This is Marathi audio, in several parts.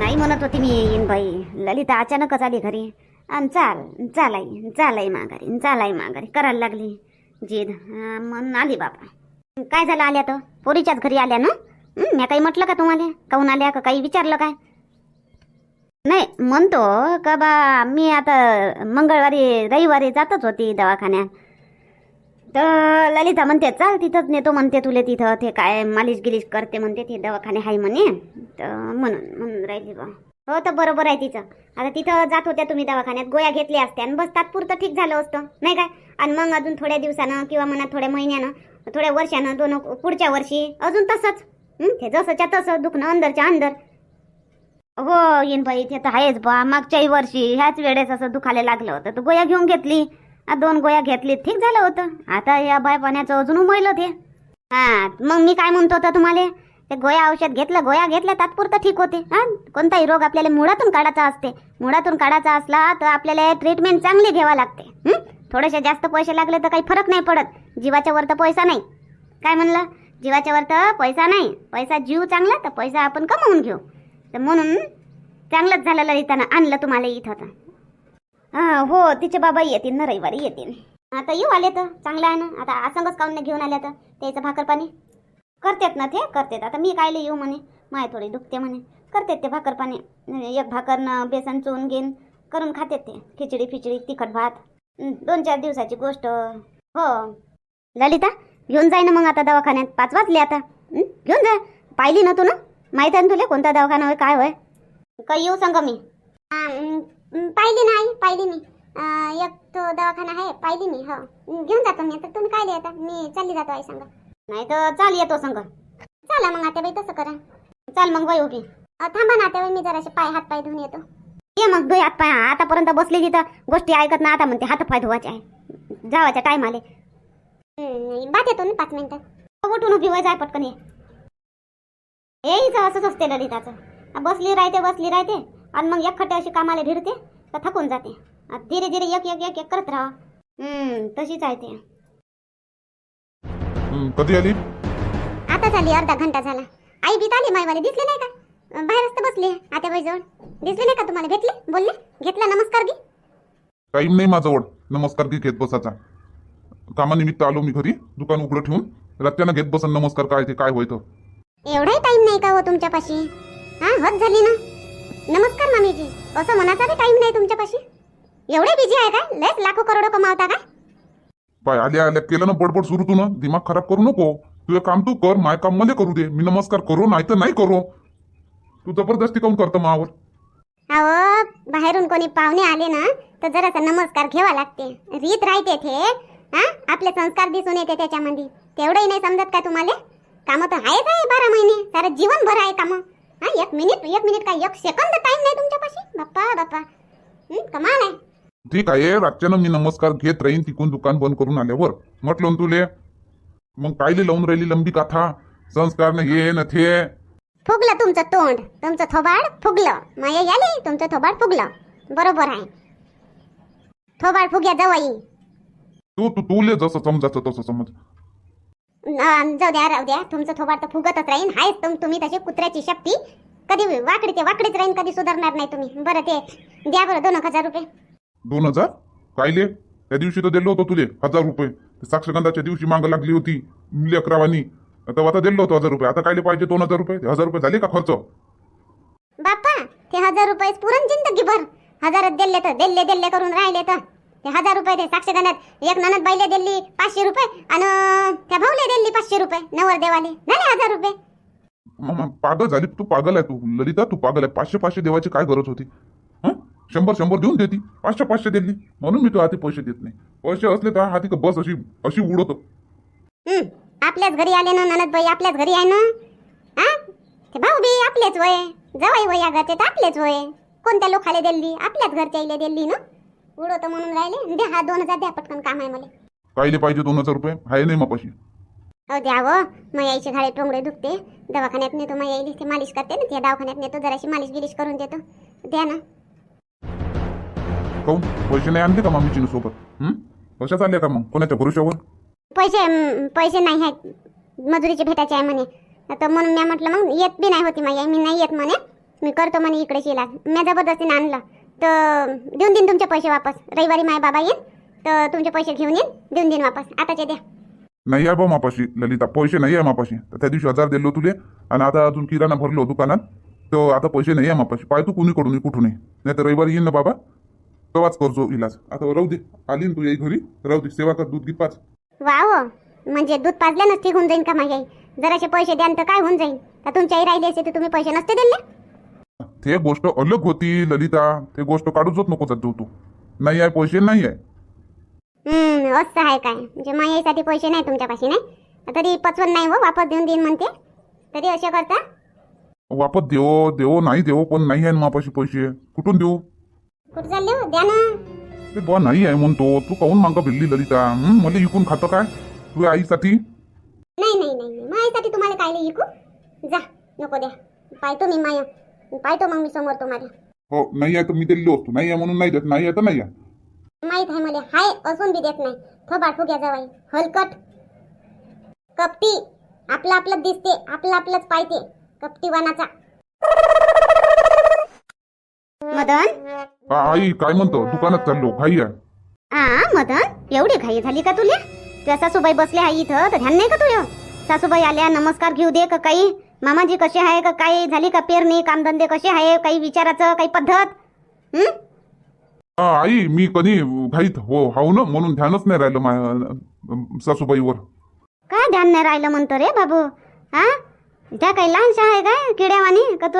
नाही म्हणत होती मी येईन बाई. ललिता अचानकच आली घरी. आणि चाल चालाई चालाई माघारी चालाई माघारी. करायला लागली. जिद. म्हणून आली बाबा. काय झालं आल्या तर? पोरीच्याच घरी आल्या ना? मी काही म्हटलं का तुम्हाला? काहून आल्या का? काही विचारलं काय? नाही म्हणतो का बा मी आता मंगळवारी रविवारी जातच होती दवाखान्यात. तर ललिता म्हणते चाल तिथंच नेतो म्हणते तुले तिथं. ते काय मालिश गिलिश करते म्हणते ते दवाखाने आहे म्हणे. तर म्हणून म्हणून राहिली बा. हो तर बरोबर आहे तिचं. आता तिथं जात होत्या तुम्ही दवाखान्यात गोळ्या घेतल्या असत्या आणि बस तात्पुरतं ठीक झालं असतं नाही काय? आणि मग अजून थोड्या दिवसानं किंवा म्हणा थोड्या महिन्यानं थोड्या वर्षानं दोन पुढच्या वर्षी अजून तसंच. हे? ते जसंच्या तसं दुखणं अंदरच्या अंदर. हो येईन बाई ते तर आहेच बा. मागच्याही वर्षी ह्याच वेळेस असं दुखायला लागलं होतं. तर गोळ्या घेऊन घेतली. दोन गोळ्या घेतली ठीक झालं होतं. आता या बाय पाण्याचं अजून उमयलं ते. हा मग मी काय म्हणतो होतं तुम्हाला? ते गोळ्या औषध घेतलं गोळ्या घेतल्या तात्पुरतं ठीक होते. हा कोणताही रोग आपल्याला मुळातून काढायचा असते. मुळातून काढायचा असला तर आपल्याला ट्रीटमेंट चांगली घ्यावा लागते. थोडेसे जास्त पैसे लागले तर काही फरक नाही पडत. जीवाच्या वर तर पैसा नाही. काय म्हणलं? जीवाच्या वर तर पैसा नाही. पैसा जीव चांगला तर पैसा आपण कमावून घेऊ. तर म्हणून चांगलंच झालं ललितानं आणलं तुम्हाला इथं तर हो तिचे बाबा येतील ना रविवारी येतील. आता येऊ आले तर चांगलं आहे ना. आता आसंगच काऊन नाही घेऊन आल्या तर त्याचं भाकर पाणी ना ते करतेत. आता मी कायले येऊ म्हणे माय थोडी दुखते म्हणे. करतात ते भाकर पाणी एक भाकरनं बेसन चोळून घेईन करून खातेत ते. खिचडी फिचडी तिखट भात. दोन चार दिवसाची गोष्ट. हो. ललिता घेऊन जाय ना मग आता दवाखान्यात. पाच वाजले आता. घेऊन जा. पाहिली ना तू ना? माहिती आहे ना तुला कोणता दवाखाना होय काय होय? काही येऊ सांगा मी. पाहिली नाही पाहिली मी. एक तो दवाखाना आहे पाहिली मी हो. घेऊन जातो मी. आता तुम्ही काय आता मी चालली जातो आई सांगा. नाही तर चाल येतो संग. चला मग आता तसं करा. चाल मग बाई उभी. थांबा ना आता मी जरासे पाय हात पाय धुवून येतो. ये मग धुई हात पाय आतापर्यंत बसली तिथं गोष्टी ऐकत ना आता म्हणते हात पाय धुवायचे आहे. जावाच्या टाइम आले. बात येतो ना पाच मिनिटं. उठून उभी वय जाय पटकन ये. येईचं असंच असते ललिताचं. बसली राहते बसली राहते. आणि मग एकखट्टे अशी कामाला भिडते तर थकून जाते. धीरे धीरे एक एक एक एक करत राहा. हम्म तशीच आहे ते. कधी आली? आता झाली अर्धा घंटा झाला. आई बीत आली माईवाली दिसले नाही का? बाहेरच तर बसले आत्याबाई जवळ. दिसले नाही का तुम्हाला? भेटले? बोलले? घेतला नमस्कार घे टाईम नाही माझ्याजवळ नमस्कार घे घेत बसाचा. कामानिमित्त आलो मी घरी दुकान उघडं ठेवून. रात्यानं घेत बसन नमस्कार काय ते काय होतं एवढाही टाइम नाही का हो तुमच्यापाशी? हा हद झाली ना. नमस्कार मामीजी. असं मनाचा बी टाइम नाही तुमच्यापाशी? एवढे बिझी आहे का लयच लाखो करोडो कमावता का पाय आल्या आल्या केलं ना बडबड सुरू तू ना? दिमाग खराब करू नको. तुझं काम तू कर माय काम मला करू दे. मी नमस्कार करू नाही तर नाही करू. तू जबरदस्ती काऊन करतं मावर? अहो बाहेरून कोणी पाहुणे आले ना तर जरासा नमस्कार घ्यावा लागते. रीत राहते ते हा? आपले संस्कार दिसून येते त्याच्यामध्ये. तेवढंही नाही समजत का तुम्हाला? कामं तर आहेच आहे बारा महिने. सारं जीवन भर आहे कामं. हा एक मिनिट एक मिनिट काय एक सेकंद टाइम नाही तुमच्यापाशी? बाप्पा बाप्पा. हं, कमाल आहे. ठीक आहे रातच्यानं मी नमस्कार घेत राहीन तिकून दुकान बंद करून आल्यावर. म्हटलं ना तुले मग कायले लावून राहिली लंबी कथा. संस्कार न हे न थे फुगलं तुमचं तोंड. तुमचं थोबाड फुगलं. माया याली तुमचं थोबाड फुगलं. बरोबर आहे. थोबाड फुग्या जवळ तू तू तुले जसं समजायचं तसं समज. जाऊ द्या राहू द्या. तुमचं थोबाड तर फुगतच राहीन. हायच तुम तुम्ही तशी कुत्र्याची शक्ती. कधी वाकडी ते वाकडीच राहीन कधी सुधारणार नाही तुम्ही. बरं ते द्या बरं दोन हजार रुपये. दोन हजार? कायले? त्या दिवशी तर दिलो होतो तुले हजार रुपये. साक्षगंधाच्या दिवशी मागं लागली होती लेकरावानी. आता आता दिलो होतो हजार रुपये. आता कायले पाहिजे दोन हजार रुपये? ते हजार रुपये झाले का खर्च? बाप्पा ते हजार रुपये पुरण जिंदगी भर हजारात दिले तर दिल्ले दिल्ले करून राहिले तर. ते हजार रुपये ते साक्षगंधात एक ननद बाईले दिली पाचशे रुपये आणि त्या भाऊले दिली पाचशे रुपये नवर देवाले. झाले हजार रुपये. पागल झाली तू पागल आहे तू. ललिता तू पागल आहे. पाचशे पाचशे देवाची काय गरज होती? हं? शंभर शंभर देऊन देती. पाचशे पाचशे दिली म्हणून मी तू हाती पैसे देत नाही. पैसे असले तर हाती का बस अशी अशी उडत हं, आपल्याच घरी आले ना ननदबाई आपल्याच घरी आहे ना? हा ते भाऊ बी आपलेच वय. जवाई वय या घरचे तर आपलेच वय. कोणत्या लोकाले दिल्ली आपल्याच घरच्या इले दिल्ली ना? उडवतो म्हणून राहिले. द्या हा दोन हजार द्या पटकन काम आहे मला. कायले पाहिजे दोन हजार रुपये? आहे नाही मापाशी. हो द्यावं मग यायचे घाळे टोंगडे दुखते. दवाखान्यात नेतो मग यायली ते मालिश करते ना. त्या दवाखान्यात नेतो जराशी मालिश गिलिश करून देतो. द्या ना. काऊन पैसे नाही आणले का मामीची सोबत? कशा चालल्या का मग? कोणाच्या भरोशावर पैसे अं, पैसे नाही आहेत. मजुरीचे भेटायचे आहे म्हणे. तर म्हणून मी म्हटलं मग येत बी नाही होती माझी आई मी नाही येत म्हणे. मी करतो म्हणे इकडेच इलाज मी जबरदस्तीने आणलं. तर देऊन देईन तुमचे पैसे वापस. रविवारी माय बाबा येईन तर तुमचे पैसे घेऊन येईन देऊन देईन वापस. आताचे द्या. नाही आहे बा मापाशी ललिता. पैसे नाही आहे मापाशी. तर त्या दिवशी हजार दिलो तुले आणि आता अजून किराणा भरलो दुकानात. तर आता पैसे नाही आहे मापाशी. पाय तू कुणीकडून कुठूनही नाही तर रविवारी येईन ना बाबा. तेव्हाच करतो इलाज. आता राहू दे. आली ना तू येई घरी. राहू दे. सेवा कर दूध घे पाच. वा हो. म्हणजे दूध पाजल्यानंच ठीक होऊन जाईन का माझ्या जराशे पैसे द्यान तर काय होऊन जाईन? तर तुमची आई राहिली असते तर तुम्ही पैसे नसते दिले. ते गोष्ट अलग होती ललिता. ते गोष्ट काढूच नको जात जाऊ तू. नाही आहे पैसे नाही आहे. हम्म असं आहे काय? म्हणजे माझ्या आईसाठी पैसे नाही तुमच्यापाशी नाही? तरी पचवत नाही हो वापस देऊन देईन म्हणते. तरी असे करता. वापस देवो देवो नाही देवो पण नाही आहे ना मापाशी पैसे. कुठून देऊ? कुठं चालले हो? द्या ना. ते बा नाही आहे म्हणतो. तू काहून मागा भिडली ललिता? हं? मला इकून खातं काय? तुझ्या आईसाठी? नाही नाही नाही नाही. माझ्यासाठी तुम्हाला काय नाही इकू? जा नको द्या. पाहतो मी माया. पाहतो मग मी समोर तुम्हाला. हो नाही आहे तर मी दिल्ली असतो नाही आहे म्हणून नाही देत. नाही आहे तर नाही आहे. माहीत आहे मला. हाय असून बी देत नाही. थोबाड फुग्या जावाई हलकट. कपटी. आपलं आपलं दिसते. आपलं आपलंच पाहिजे कपटी वानाचा. मदन? आ, आई काय म्हणतो? दुकानात चाललो. घाई आहे. हा मदन? एवढी घाई झाली का तुला? तुझ्या सासूबाई बसल्या आहे इथं तर ध्यान नाही का तुझं? सासूबाई आल्या नमस्कार घेऊ दे का काही? मामाजी कसे आहे का काही? झाली का पेरणी? कामधंदे कसे आहे? काही विचाराचं काही पद्धत? हं? आई मी कधी घाईत हो हाऊ ना म्हणून ध्यानच नाही राहिलं माझ्या सासूबाईवर. काय ध्यान नाही राहिलं म्हणतो रे बाबू? हा? त्या काही लहानशा आहे काय किड्यावानी? का तू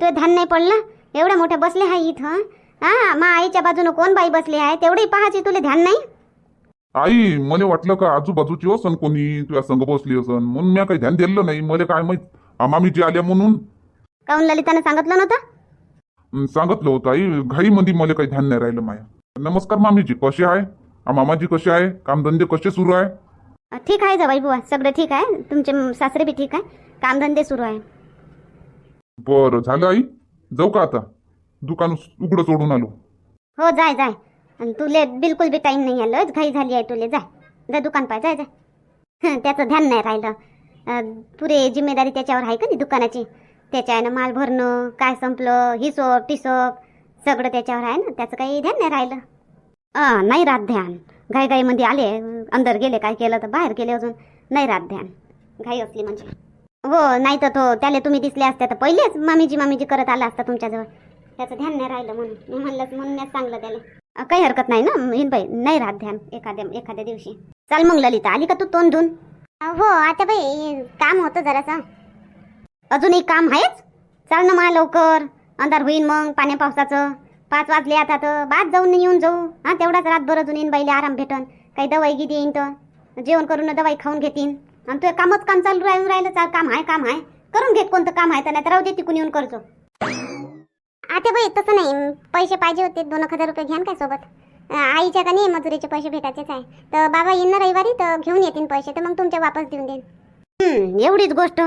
तू ध्यान नाही पडलं? एवढ्या मोठ्या बसले आहे इथं हा? मा आईच्या बाजूनं कोण बाई बसली आहे? तेवढी पाहायची तुला ध्यान नाही? आई मला वाटलं का आजूबाजूची असन कोणी? तुझ्या संग बसली असन. म्हणून मी काही ध्यान दिलं नाही. मला काय माहीत? आ, मामीची आल्या म्हणून. काऊन ललितानं सांगितलं नव्हतं? अं, सांगितलं होतं. आई घाईमध्ये मला काही ध्यान नाही राहिलं माया. नमस्कार मामीजी कसे आहे? आ, मामाजी कसे आहे? कामधंदे कसे सुरू आहे? ठीक आहे जवाई बुवा. सगळं ठीक आहे. तुमचे म- सासरे बी ठीक आहे. कामधंदे सुरू आहे. बरं झालं आई. जाऊ का आता? दुकान उघडं सोडून आलो. हो जाय जाय. आणि तुले बिलकुल बी टाईम नाही आलं. घाई झाली आहे तुले जाय जाय दुकान पाय जाय जा. हं, त्याचं ध्यान नाही राहिलं. पुरे जिम्मेदारी त्याच्यावर आहे का नाही दुकानाची? त्याच्यानं माल भरणं काय संपलं हिशोब टिसोब सगळं त्याच्यावर आहे ना? त्याचं काही ध्यान नाही राहिलं. नाही राहत ध्यान. घाईघाईमध्ये आले अंदर गेले काय केलं तर बाहेर गेले अजून. नाही राहत ध्यान. घाई असली म्हणजे. हो नाही तर तो त्याला तुम्ही दिसले असते तर पहिलेच मामीजी मामीजी करत आला असता तुमच्याजवळ. त्याचं ध्यान नाही राहिलं म्हणून. मी म्हणलं म्हणून चांगलं त्याला. काही हरकत नाही ना हिनबाई नाही राहत ध्यान एखाद्या एखाद्या दिवशी. चाल मग ललिता आली का तू तोंड धुवून हो आता बाई काम होतं जरासं. अजूनही काम आहेच? चाल ना मला लवकर अंधार होईन मग पाण्या पावसाचं. पाच वाजले आता तर बाद जाऊन येऊन जाऊ. हा तेवढाच रातभर अजून येईन बाईले आराम भेटन. काही दवाई गिदी येईन तर. जेवण करून दवाई खाऊन घेतीन. आणि तुझं कामच काम चालू राहून राहिलं चाल काम आहे काम आहे. करून घेत कोणतं काम आहे तर नाही तर राहू दे तिकून येऊन करतो. आता बाई तसं नाही. पैसे पाहिजे होते. दोन एक हजार रुपये घ्यान काय सोबत. आईच्या का नाही मजुरीचे पैसे भेटायचेच आहे. तर बाबा येईन ना रविवारी तर घेऊन येतील पैसे. तर मग तुमच्या वापस देऊन देईन. एवढीच गोष्ट.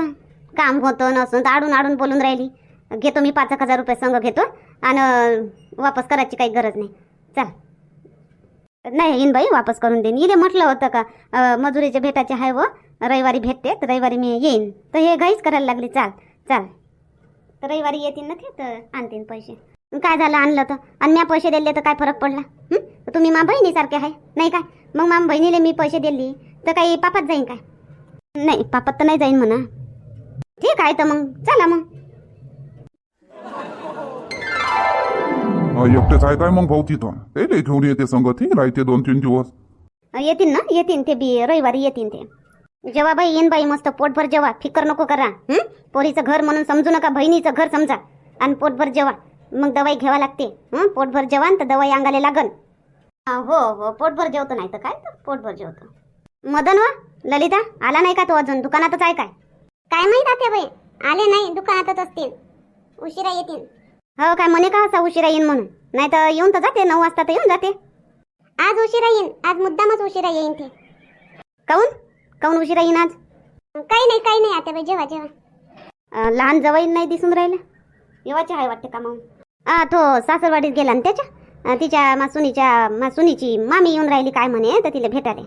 काम होतं नसून तर आडून आडून बोलून राहिली. घेतो मी पाच एक हजार रुपये संघ घेतो. आणि वापस करायची काही गरज नाही. चल. नाही येईन बाई वापस करून देईन. इथे म्हटलं होतं का मजुरीचे भेटायचे आहे व रविवारी भेटते तर रविवारी मी येईन. तर हे घाईच करायला लागली. चाल चाल. तर रविवारी येतील ना ते तर आणतील पैसे. काय झालं आणलं तर? आणि मी पैसे दिले तर काय फरक पडला? हं? तुम्ही मा बहिणीसारखे आहे. नाही काय? मग मा बहिणीला मी पैसे दिले तर काही पापात जाईन काय? नाही पापात तर नाही जाईन म्हणा. ठीक आहे तर मग चला मग. एकटेच आहे काय मग भाऊ तिथं? ते घेऊन येते संग ती राहते दोन तीन दिवस येतील ना? येतील ते बी रविवारी येतील ते. जेव्हा बाई येईन बाई मस्त पोटभर जेवा फिकर नको करा पोरीचं घर म्हणून समजू नका बहिणीचं घर समजा. आणि पोटभर जेवा मग दवाई घ्यावा लागते पोटभर जेवा तर दवाई अंगाले लागन. हो हो पोटभर जेवतो नाही तर काय तर पोटभर जेवतो. मदन वा? ललिता आला नाही का तो अजून? दुकानातच आहे काय? काय माहीत आता बाई? आले नाही दुकानातच असतील. उशिरा येतील. हो काय म्हणे का असा उशिरा येईन म्हणून? नाही तर येऊन तर जाते नऊ वाजता तर येऊन जाते. आज उशिरा येईन आज मुद्दामच उशिरा येईन ते. काऊन? काऊन उशिरा येईन आज? काही नाही काही नाही आता बाई जेव्हा जेव्हा अं, लहान जवाई नाही दिसून राहिलं? येवाचे आहे वाटते का मग? हा तो सासरवाडीत गेला ना त्याच्या? अं, तिच्या मासुनीच्या मासुनीची मामी येऊन राहिली काय म्हणे तर तिला भेटाले.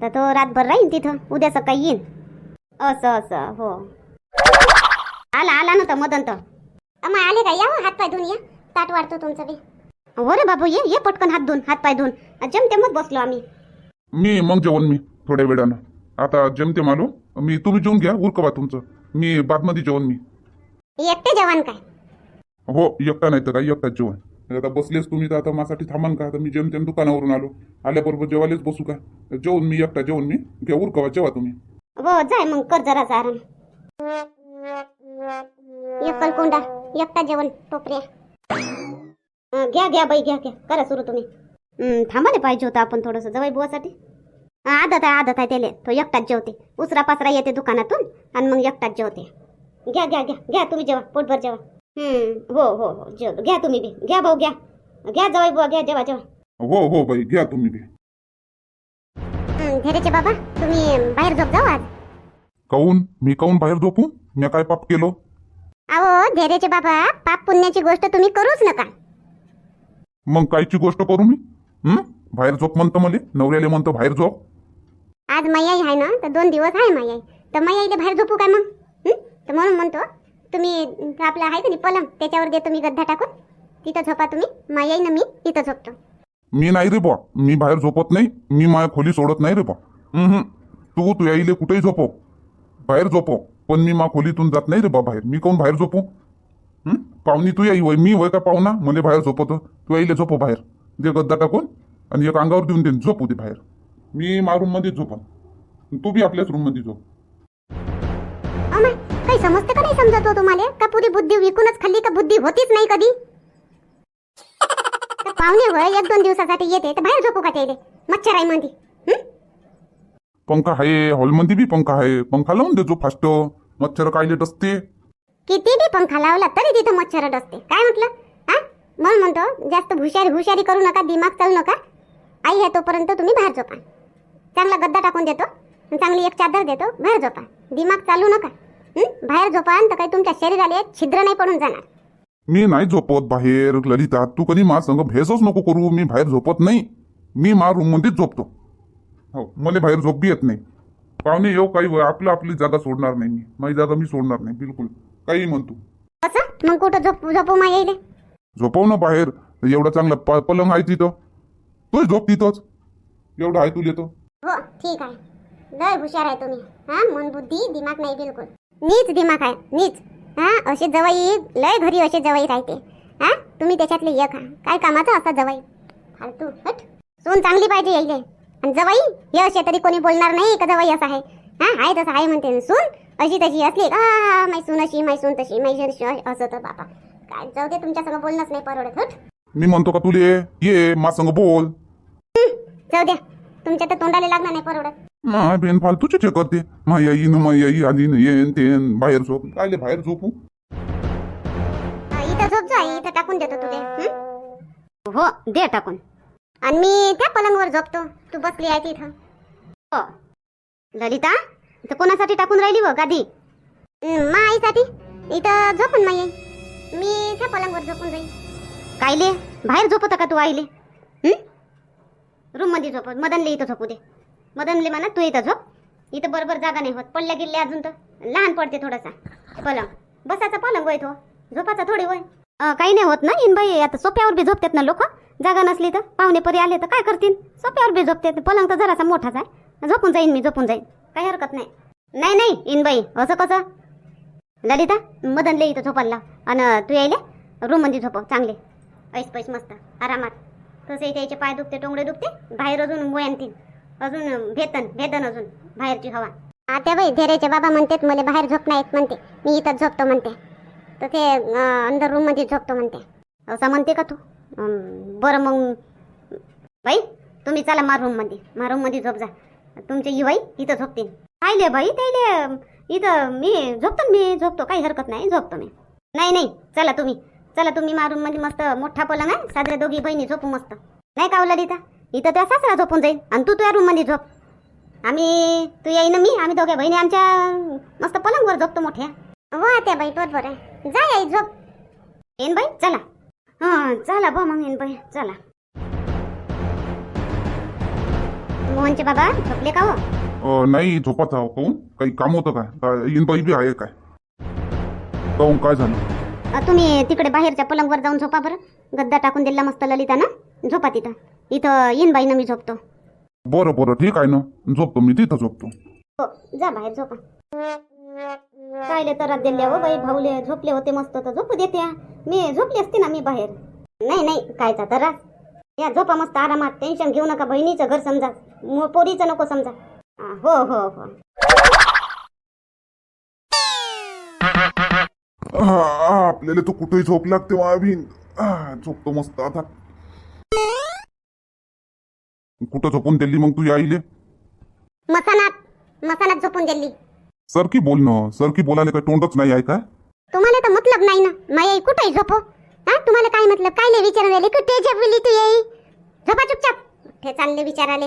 तर तो रातभर राहीन तिथं उद्या सकाळी येईन. असं असं हो. आला आला ना तर मदन तर. अम्मा आले का? या हो, हात पाय धुवून या. ताट वाढतो तुमचं बी. हो रे बाबू ये ये पटकन हात धुवून हात पाय धुवून जमतेमच बसलो आम्ही. मी मग जेवण मी थोड्या वेळानं. आता जमते मालो मी तुम्ही जेवून घ्या उरकवा तुमचं. मी बादमध्ये जेवण मी. एकटे जेवण काय? हो एकटा नाही तर काय एकटाच जेवण. आता बसलेच तुम्ही तर आता माझ्यासाठी थांबान का? आता मी जेमतेम दुकानावरून आलो. आल्याबरोबर जेवायलाच बसू का? जेवण मी एकटा जेवण मी. घ्या उरकवा जेवा तुम्ही. हो जाय मग कर आराम. एकल कोंडा एकटा जेवण टोपऱ्या. घ्या घ्या बाई घ्या घ्या. करा सुरू तुम्ही. थांबायला पाहिजे होतं आपण थोडंसं. जवाई बुवासाठी. आदत आहे आदत आहे त्याले. तो एकटाच जेवते. उसरा पासरा येते दुकानातून आणि मग एकटाच जेवते. घ्या घ्या घ्या घ्या तुम्ही जेवा पोटभर जेवा. हं, हो हो हो जेवलो घ्या तुम्ही बी. घ्या भाऊ घ्या. घ्या जवाई बुवा घ्या जेवा जेवा. हो हो बाई घ्या तुम्ही बी. धीरेचे बाबा तुम्ही बाहेर झोप जाऊ आज. काऊन? मी काऊन बाहेर झोपू? मी काय पाप केलो? अहो धैर्याचे बाबा पाप पुण्याची गोष्ट तुम्ही करूच नका. मग कायची गोष्ट करू मी? बाहेर झोप म्हणतो मला? नवऱ्याला म्हणतो बाहेर झोप. आज मैयाई आहे ना तर दोन दिवस आहे मैयाई. तर मैयाईला बाहेर झोपू काय मग? तर म्हणून म्हणतो तुम्ही आपलं आहे का नाही पलंग त्याच्यावर देतो मी गद्दा टाकून. तिथं झोपा तुम्ही मैयाई ना मी तिथं झोपतो. मी नाही रे बा मी बाहेर झोपत नाही मी माझ्या खोली सोडत नाही रे बा. हम्म. तू तू याईले कुठेही झोपव बाहेर झोपव पण मी मा खोलीतून जात नाही रे बा बाहेर. मी कोण बाहेर झोपू? पाहुणी तू याई वय मी वय का पाहुणा? मला बाहेर झोपवतो तू याईले झोपव बाहेर. दे गद्दा टाकून आणि एक अंगावर देऊन दे झोपू दे बाहेर. मी मा रूममध्ये झोपन. तू बी आपल्याच रूममध्ये झोप. अमाय काही समजतं का नाही समजत हो तुम्हाला? का पुरी बुद्धी विकूनच खाल्ली का बुद्धी होतीच नाही कधी? तर पाहुणे वय एक दोन दिवसासाठी येते तर बाहेर झोपू का ते मच्छर आहे मध्ये? पंखा आहे हॉलमध्ये बी पंखा आहे. पंखा लावून दे जो फास्ट. मच्छर कायले डसते किती बी पंखा लावला तरी तिथं मच्छर असते काय म्हटलं? हा? म्हणून म्हणतो जास्त हुशारी हुशारी करू नका दिमाग चालू नका. आई आहे तोपर्यंत तुम्ही बाहेर झोपा. चांगला गद्दा टाकून देतो चांगली एक चादर देतो. बाहेर झोपा. दिमाग चालू नका? बाहेर झोपा तर काही तुमच्या शरीराला छिद्र नाही पडून जाणार. मी नाही झोपत बाहेर ललिता. तू कधी मा संग भेसच नको करू. मी बाहेर झोपत नाही. मी मा रूममध्येच झोपतो. हो मला बाहेर झोप येत नाही. पाहुणे येऊ काही आपलं आपली जागा सोडणार नाही मी. माझी जागा मी सोडणार नाही बिलकुल. काही म्हणतो कसं मग कुठं झोप झोपू मा येईल? झोपव ना बाहेर. एवढा चांगला पलंग आहे तिथं. तू झोप तिथंच. एवढं आहे तू येतो हो ठीक आहे. लय हुशार आहे तुम्ही. हा मन बुद्धी दिमाग नाही बिलकुल. नीच दिमाग आहे नीच. हा असे जवाई लय घरी असे जवाई राहते हा तुम्ही त्याच्यातले एक हा. काय कामाचा असा जवाई फालतू हट. सून चांगली पाहिजे यायले. आणि जवाई हे असे तरी कोणी बोलणार नाही का जवाई असं आहे? हा आहे तसं आहे म्हणते सून अशी तशी असली का हा, माई सून अशी माई सून तशी अशी असं तर बापा. काय जाऊ दे तुमच्या सगळं बोलणंच नाही परवडत हट. मी म्हणतो का तुले ये मा संग बोल. जाऊ द्या. तुमच्या तर तोंडाला लागणार नाही परवडत. मा बेन फालतूचे चे करते. मा येईन मा येई आली न येन तेन बाहेर झोप. कायले बाहेर झोपू? हा, इथं झोप जा इथं टाकून देतो तुले हं? हो दे टाकून. आणि मी त्या पलंगवर झोपतो. तू बसली आहे तिथं. हो. ललिता इथं कोणासाठी टाकून राहिली व गादी? हं, मा आईसाठी. इथं झोपून नाही मी त्या पलंगवर झोपून जाईन. कायले बाहेर झोपत का तू आईले? रूममध्ये झोप. मदनले इथं झोपू दे. मदनले म्हणा तू इथं झोप. इथं बरोबर जागा नाही होत. पडल्या गेल्या अजून तर. लहान पडते थोडासा. पलंग. बसाचा पलंग होय तो. झोपाचा थोडी होय. काही नाही होत ना इन बाई आता सोप्यावर बी झोपतात ना लोक. जागा नसली तर. पाहुणे परी आले तर काय करतील? सोप्यावर बी झोपतात. पलंग तर जरासा मोठाच आहे. झोपून जाईन मी झोपून जाईन. काही हरकत नाही. नाही नाही इन बाई असं कसं? ललिता मदनले इथं झोपायला आणि तू यायले? रूममध्ये झोपव चांगले. ऐस पैस मस्त. आरामात. तसे त्याचे पाय दुखते टोंगडे दुखते बाहेर अजून मोयांतील अजून भेतन भेदन अजून बाहेरची हवा. आता बाई धैर्याचे बाबा म्हणतात मला बाहेर झोप नाहीत म्हणते. मी इथं झोपतो म्हणते. तर ते अंदर रूममध्ये झोपतो म्हणते. असं म्हणते का तू? बरं मग बाई तुम्ही चला मा रूममध्ये. मा रूममध्ये झोप जा. तुमचे युवाई इथं झोपतील. कायले बाई त्याले इथं मी झोपतो मी झोपतो काही हरकत नाही झोपतो मी. नाही नाही चला तुम्ही. चला तुम्ही मारून मध्ये मस्त मोठा पलंग आहे. साजरे दोघी बहिणी झोपू मस्त. नाही का ललिता इथं त्या सासरा झोपून जाईल आणि तू तुझ्या रूममध्ये झोप. आम्ही तू येईन मी आम्ही दोघ्या बहिणी आमच्या मस्त पलंगवर झोपतो मोठ्या. हो त्या बाई बरोबर आहे. जा आई झोप. येन बाई चला. हां चला बा मग येन बाई चला. मोहनचे बाबा झोपले का हो? अं, नाही झोपाचा काही काम होतं काय काय इन बाई बी आहे काय? काय झालं? तुम्ही तिकडे बाहेरच्या पलंगवर जाऊन झोपा बरं. गद्दा टाकून दिला मस्त ललितानं. झोपा तिथं. इथं येईन बाईनं मी झोपतो. बरं बरं ठीक आहे ना. झोपतो मी तिथं झोपतो. हो जा बाहेर झोपा. कायले तर दिल्या हो बाई भाऊले झोपले होते मस्त तर झोपू देत्या मी झोपली असते ना मी बाहेर. नाही नाही कायचा तर या झोपा मस्त आरामात. टेन्शन घेऊ नका बहिणीचं घर समजा. पोरीचं नको समजा. हा, हो हो. आपल्याला तो कुठेही झोप लागते आ, झोपतो मस्त आता. कुठं झोपून दिली मग तू आईले? मसानात मसानात झोपून दिली. सरकी बोल ना सरकी बोलायला काही तोंडच नाही आहे काय? तुम्हाला तर मतलब नाही ना. माई कुठेही झोपो. हा तुम्हाला काय मतलब? काय लय विचारून राहिले? कुठे झोपली तू येई झोपा चुपचाप. ते चालले विचाराले